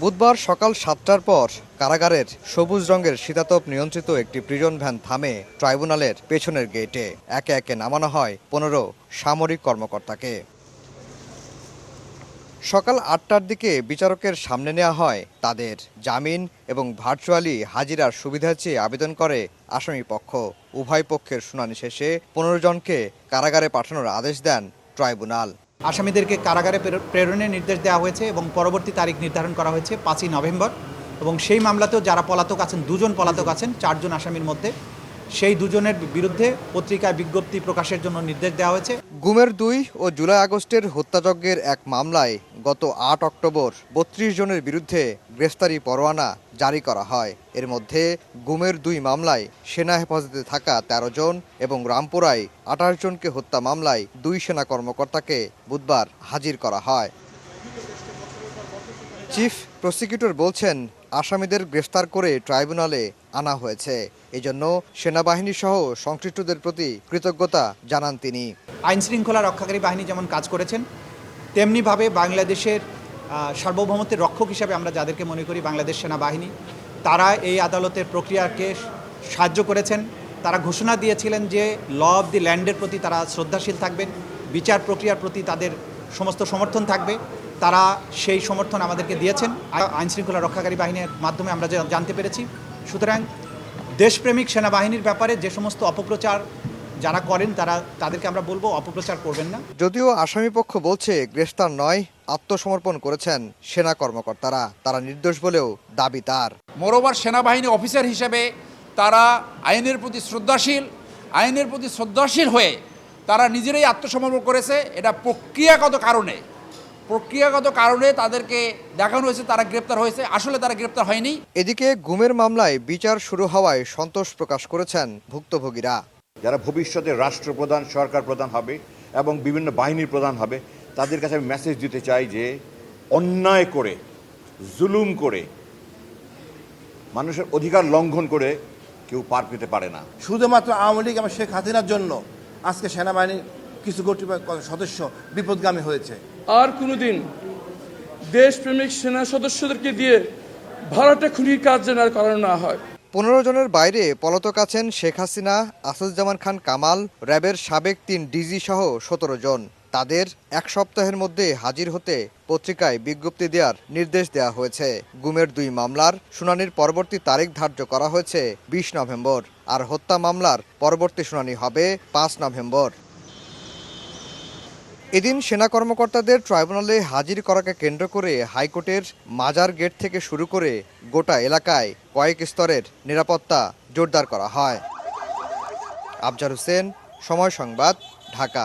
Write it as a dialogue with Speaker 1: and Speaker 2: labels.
Speaker 1: বুধবার সকাল সাতটার পর কারাগারের সবুজ রঙের শীতাতপ নিয়ন্ত্রিত একটি প্রিজন ভ্যান থামে ট্রাইব্যুনালের পেছনের গেটে। একে একে নামানো হয় পনেরো সামরিক কর্মকর্তাকে। সকাল আটটার দিকে বিচারকের সামনে নেওয়া হয় তাদের জামিন এবং ভার্চুয়ালি হাজিরার সুবিধা চেয়ে আবেদন করে আসামি পক্ষ। উভয় পক্ষের শুনানি শেষে পনেরো জনকে কারাগারে পাঠানোর আদেশ দেন ট্রাইব্যুনাল।
Speaker 2: আসামিদেরকে কারাগারে প্রের- প্রেরণের নির্দেশ দেওয়া হয়েছে এবং পরবর্তী তারিখ নির্ধারণ করা হয়েছে পাঁচই নভেম্বর এবং সেই মামলাতেও যারা পলাতক আছেন, দুজন পলাতক আছেন, চারজন আসামির মধ্যে। সেই দুজনের বিরুদ্ধে পত্রিকায় বিজ্ঞপ্তি প্রকাশের জন্য নির্দেশ দেওয়া হয়েছে।
Speaker 1: গুমের দুই ও জুলাই আগস্টের হত্যাযজ্ঞের এক মামলায় গত আট অক্টোবর বত্রিশ জনের বিরুদ্ধে গ্রেফতারি পরোয়ানা জারি করা হয়। এর মধ্যে গুমের দুই মামলায় সেনা হেফাজতে থাকা ১৩ জন এবং রামপুরায় আঠাশ জনকে হত্যা মামলায় দুই সেনা কর্মকর্তাকে বুধবার হাজির করা হয়। চিফ প্রসিকিউটর বলছেন আসামিদের গ্রেফতার করে ট্রাইব্যুনালে আনা হয়েছে। এজন্য সেনাবাহিনী সহ সংশ্লিষ্টদের প্রতি কৃতজ্ঞতা জানান তিনি।
Speaker 2: আইন শৃঙ্খলা রক্ষাকারী বাহিনী যেমন কাজ করেছেন, তেমনিভাবে বাংলাদেশের সার্বভৌমত্বের রক্ষক হিসাবে আমরা যাদেরকে মনে করি বাংলাদেশ সেনাবাহিনী, তারা এই আদালতের প্রক্রিয়াকে সাহায্য করেছেন। তারা ঘোষণা দিয়েছিলেন যে, ল অব দি ল্যান্ডের প্রতি তারা শ্রদ্ধাশীল থাকবেন, বিচার প্রক্রিয়ার প্রতি তাদের সমস্ত সমর্থন থাকবে। তারা সেই সমর্থন আমাদেরকে দিয়েছেন। আইন শৃঙ্খলা রক্ষাকারী বাহিনীর মাধ্যমে আমরা যা- জানতে পেরেছি। সুতরাং দেশপ্রেমিক সেনাবাহিনীর ব্যাপারে যে সমস্ত অপপ্রচার যারা করেন তারা তাদেরকে আমরা বলব অপপ্রচার করবেন না।
Speaker 1: যদিও আসামিপক্ষ বলছে গ্রেফতার নয় আত্মসমর্পণ করেছেন সেনা কর্মকর্তারা। তারা নির্দোষ বলেও দাবি তার।
Speaker 3: মোরোবার সেনাবাহিনী অফিসার হিসেবে তারা আইনের প্রতি শ্রদ্ধাশীল আইনের প্রতি শ্রদ্ধাশীল হয়ে তারা নিজেরাই আত্মসমর্পণ করেছে এটা প্রক্রিয়াগত কারণে। প্রক্রিয়াগত কারণে তাদেরকে দেখানো হয়েছে তারা গ্রেপ্তার হয়েছে। আসলে তারা গ্রেপ্তার হয়নি।
Speaker 1: এদিকে গুমের মামলায় বিচার শুরু হওয়ায় সন্তোষ প্রকাশ করেছেন ভুক্তভোগীরা।
Speaker 4: যারা ভবিষ্যতে রাষ্ট্রপ্রধান সরকার প্রধান হবে এবং বিভিন্ন বাহিনীর প্রধান হবে তাদের কাছে আমি মেসেজ দিতে চাই যে অন্যায় করে জুলুম করে মানুষের অধিকার লঙ্ঘন করে কেউ পার পেতে পারে না।
Speaker 5: শুধুমাত্র আওয়ামী লীগ এবং শেখ হাসিনার জন্য। আজকে সেনাবাহিনীর কিছু কর্তৃপক্ষ সদস্য বিপদগামী হয়েছে।
Speaker 6: আর কোনোদিন দেশপ্রেমিক সেনা সদস্যদেরকে দিয়ে ভাড়াটা খুনির কাজ যেন আর করানো না হয়।
Speaker 1: পনেরো জনের বাইরে পলাতক আছেন শেখ হাসিনা আসাদুজ্জামান খান কামাল র্যাবের সাবেক তিন ডিজি সহ সতেরো জন। তাদের এক সপ্তাহের মধ্যে হাজির হতে পত্রিকায় বিজ্ঞপ্তি দেওয়ার নির্দেশ দেওয়া হয়েছে। গুমের দুই মামলার শুনানির পরবর্তী তারিখ ধার্য করা হয়েছে বিশ নভেম্বর, আর হত্যা মামলার পরবর্তী শুনানি হবে পাঁচ নভেম্বর। এদিন সেনা কর্মকর্তাদের ট্রাইব্যুনালে হাজির করাকে কেন্দ্র করে হাইকোর্টের মাজার গেট থেকে শুরু করে গোটা এলাকায় কয়েক স্তরের নিরাপত্তা জোরদার করা হয়। আফজার হোসেন, সময় সংবাদ, ঢাকা।